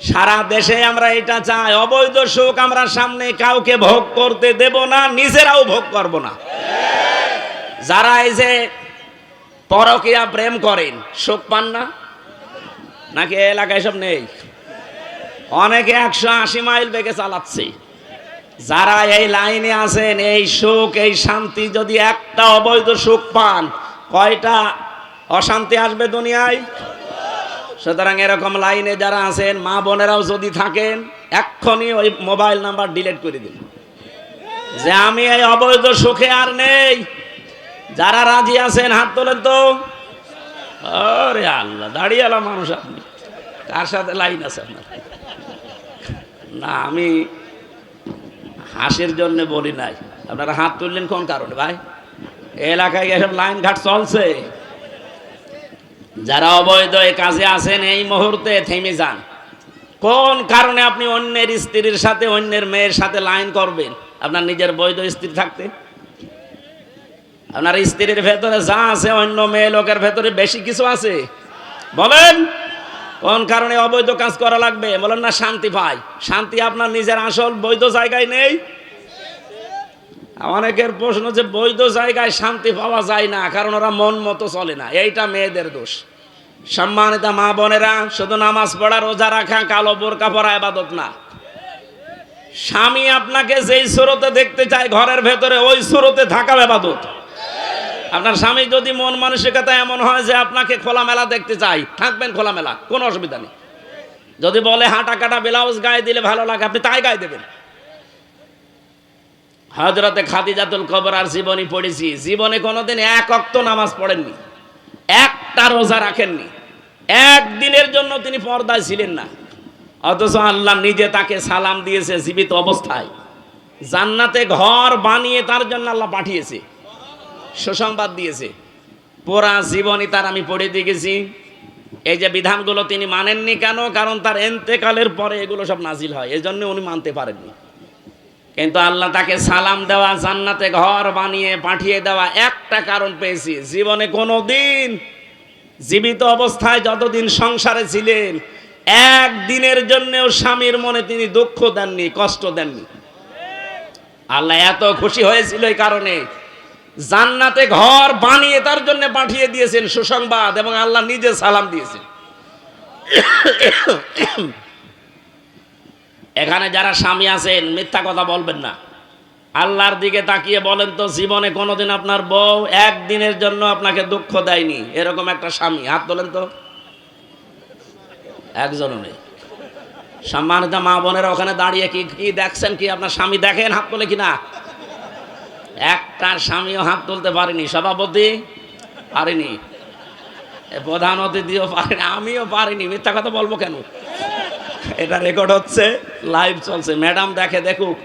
সারা দেশে আমরা এটা চাই। অবৈধ সুখ আমরা সামনে কাউকে ভোগ করতে দেব না, নিজেরাও ভোগ করব না। যারা এই যে পরকিয়া প্রেম করেন, সুখ পান না? নাকি এলাকায় সব নেই? অনেকে একশো আশি মাইল বেগে চালাচ্ছে। যারা এই লাইনে আছেন, এই সুখ, এই শান্তি যদি একটা অবৈধ সুখ পান, কয়টা অশান্তি আসবে দুনিয়ায়? সুতরাং এরকম লাইনে যারা আছেন, মা বোনেরাও যদি থাকেন, এক্ষুনি ওই মোবাইল নাম্বার ডিলিট করে দিন। যে আমি এই অবৈধ সুখে আর নেই। যারা রাজি আছেন, হাত তোলেন তো। আরে আল্লাহ, দাঁড়িয়ে মানুষ আপনি। কার সাথে লাইন আছে আপনার? না, আমি হাসির জন্য বলি নাই। আপনারা হাত তুললেন কোন কারণে ভাই? এলাকায় এসব লাইন ঘাট চলছে। যারা অবৈধ এই কাজে আছেন, এই মুহূর্তে থেমে যান। কোন কারণে আপনি অন্যের স্ত্রীর সাথে, অন্যের মেয়ের সাথে লাইন করবেন? আপনার নিজের বৈধ স্ত্রী থাকতে? আপনার স্ত্রীর ভেতরে যা আছে, অন্য মেয়ে লোকের ভেতরে বেশি কিছু আছে? বলেন, কোন কারণে অবৈধ কাজ করা লাগবে? বলেন না, শান্তি পাই শান্তি আপনার নিজের আসল বৈধ জায়গায় নেই। অনেকের প্রশ্ন যে বৈধ জায়গায় শান্তি পাওয়া যায় না, কারণ ওরা মন মতো চলে না। এইটা মেয়েদের দোষ। সম্মানিতা মা বোনেরা, শুধু নামাজ পড়া, রোজা রাখা, কালো বোরকা পরা আবাদত না। স্বামী আপনাকে যেই স্রোতে দেখতে চায় ঘরের ভেতরে, ওই স্রোতে থাকা আবাদত আপনার স্বামী যদি মন মানসিকতা এমন হয় যে আপনাকে খোলামেলা দেখতে চাই থাকবেন খোলামেলা, কোনো অসুবিধা নেই। যদি বলে হাঁটা কাটা ব্লাউজ গায়ে দিলে ভালো লাগে, আপনি তাই গায়ে দেবেন। হজরতে খাদিজাতুল কবর আর জীবনী পড়েছি। জীবনে কোনোদিন এক অক্ত নামাজ পড়েননি। একটা রোজা রাখেননি। একদিনের জন্য তিনি পর্দায় ছিলেন না। অথচ আল্লাহ নিজে তাকে সালাম দিয়েছে জীবিত অবস্থায়। জান্নাতে ঘর বানিয়ে তার জন্য আল্লাহ পাঠিয়েছে। সুসংবাদ দিয়েছে। পুরা জীবনী তার আমি পড়ে দিয়ে গেছি এই যে বিধানগুলো তিনি মানেননি কেন? কারণ তার এন্তেকালের পরে এগুলো সব নাজিল হয়। এই জন্য উনি মানতে পারেননি। কিন্তু আল্লাহ তাকে সালাম দেওয়া, জান্নাতে ঘর বানিয়ে পাঠিয়ে দেওয়া একটা কারণ পেয়েছি। জীবনে কোনো দিন জীবিত অবস্থায় যতদিন সংসারে ছিলেন, একদিনের জন্যেও স্বামীর মনে তিনি দুঃখ দেননি, কষ্ট দেননি। আল্লাহ এত খুশি হয়েছিল এই কারণে। জান্নাতে ঘর বানিয়ে তার জন্য পাঠিয়ে দিয়েছেন সুসংবাদ এবং আল্লাহ নিজে সালাম দিয়েছেন। এখানে যারা স্বামী আছেন, মিথ্যা কথা বলবেন না। আল্লাহর দিকে তাকিয়ে বলেন তো, জীবনে কোনোদিন আপনার বউ একদিনের জন্য আপনাকে দুঃখ দেয়নি। এরকম একটা স্বামী। হাত তোলেন তো। একজনও নেই। সম্মানিত মা বোনেরা, ওখানে দাঁড়িয়ে কি কি দেখছেন কি? আপনার স্বামী দেখেন হাত তোলে কি না একটা স্বামীও হাত তুলতে পারেনি। সভাপতি? পারেনি। প্রধান অতিথিও পারেনি। আমিও পারিনি। মিথ্যা কথা বলব কেন? এটা রেকর্ড হচ্ছে লাইভ চলছে। ম্যাডাম দেখে দেখুক,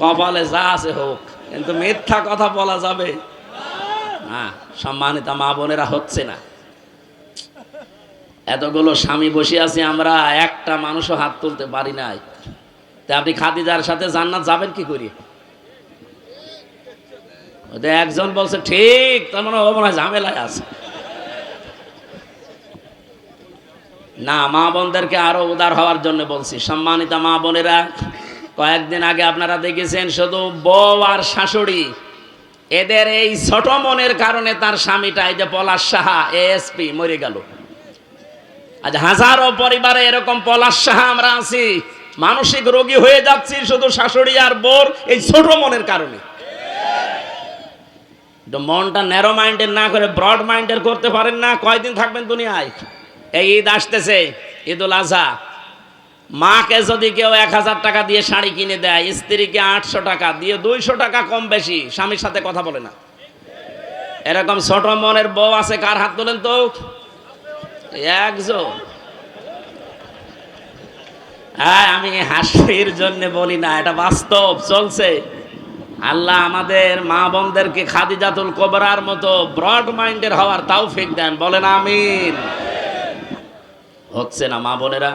কপালে যা আছে হোক। কিন্তু মিথ্যা কথা বলা যাবে হ্যাঁ সম্মানিত মা বোনেরা, হচ্ছে না। এতগুলো স্বামী বসে আছি আমরা, একটা মানুষও হাত তুলতে পারি নাই। তা আপনি খাদিজার সাথে জান্নাত যাবেন কি করি? একজন বলছে, ঠিক, তার মানে ও মনে হয় ঝামেলায় আছে। না, মা বোনদেরকে আরও উদার হওয়ার জন্য বলছি। সম্মানিত মা বোনেরা, কয়েকদিন আগে আপনারা দেখেছেন, শুধু বউ আর শাশুড়ি, এদের এই ছোট মনের কারণে তার স্বামীটা এই যে পলাশ সাহা এএসপি মরে গেল। আজ হাজারো পরিবারে এরকম পলাশ সাহা আমরা আছি। মানসিক রোগী হয়ে যাচ্ছি শুধু শাশুড়ি আর বোর এই ছোট মনের কারণে। মনটা ন্যারো মাইন্ডের না করে ব্রড মাইন্ডের করতে পারেন না, কয়দিন থাকবেন দুনিয়ায়? এই ঈদ আসতেছে, ঈদুল আজহা। মাকে যদি কেউ এক হাজার টাকা দিয়ে শাড়ি কিনে দেয়, স্ত্রীকে আটশো টাকা, দিয়ে দুইশো টাকা কম বেশি, স্বামীর সাথে কথা বলে না। এরকম ছোট মনের বউ আছে, কার হাত তোলেন তো? একজন। হ্যাঁ আমি হাসির জন্য বলি না, এটা বাস্তব, চলছে। আল্লাহ আমাদের মা বোনদেরকে খাদিজাতুল কোবরার মতো ব্রড মাইন্ডের হওয়ার তাও ফেক দেন, বলেন আমিন। হচ্ছে না, মা বোনেরা।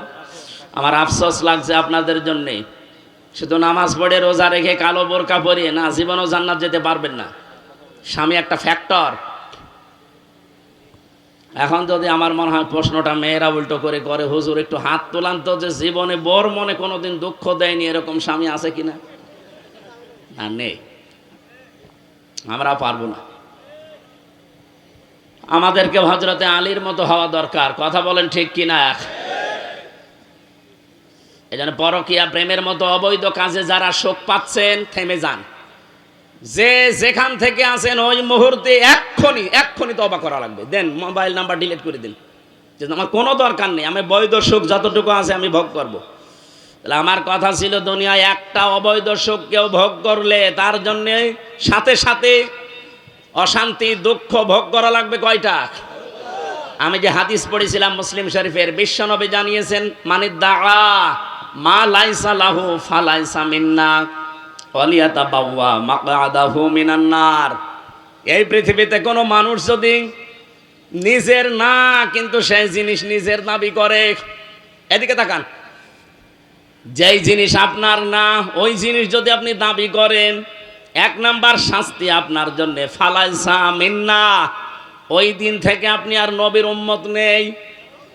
আমার আফসোস লাগছে আপনাদের জন্যে। শুধু নামাজ পড়ে রোজা রেখে কালো বোরকা পরিয়ে না, জীবনও জান্নাত যেতে পারবেন না। স্বামী একটা ফ্যাক্টর এখন যদি আমার মনে হয় প্রশ্নটা মেয়েরা উল্টো করে করে, হুজুর, একটু হাত তোলান তো যে জীবনে বর মনে কোনোদিন দুঃখ দেয়নি, এরকম স্বামী আছে কিনা? না, নেই। আমরা পারব না। আমাদেরকে হজরতে আলীর মতো হওয়া দরকার। কথা বলেন ঠিক কিনা? এই জন্য পরকিয়া, প্রেমের মতো অবৈধ কাজে যারা শোক পাচ্ছেন, থেমে যান। যে যেখান থেকে আছেন, ওই মুহূর্তে এক্ষুনি এক্ষুনি তবা করা লাগবে। দেন মোবাইল নাম্বার ডিলিট করে দিন। যে আমার কোনো দরকার নেই, আমি বৈধ সুখ যতটুকু আছে আমি ভোগ করব। তাহলে আমার কথা ছিল দুনিয়ায় একটা অবৈধ সুখ কেউ ভোগ করলে, তার জন্যে সাথে সাথে অশান্তি, দুঃখ ভোগ করা লাগবে কয়টা? আমি যে হাদিস পড়েছিলাম মুসলিম শরীফের, বিশ্বনবী জানিয়েছেন মানে দাগা মা লাইসা লাহু ফালাইসা মিন্না অলিয়াতা বাউয়া মাকাদাহু মিনান্নার এই পৃথিবীতে কোনো মানুষ যদি নিজের না, কিন্তু সেই জিনিস নিজের দাবি করে, এদিকে তাকান। যেই জিনিস আপনার না, ওই জিনিস যদি আপনি দাবি করেন এক নাম্বার শাস্তি আপনার জন্য, ফালাইসা মিন্না। ওই দিন থেকে আপনি আর নবীর উম্মত নেই।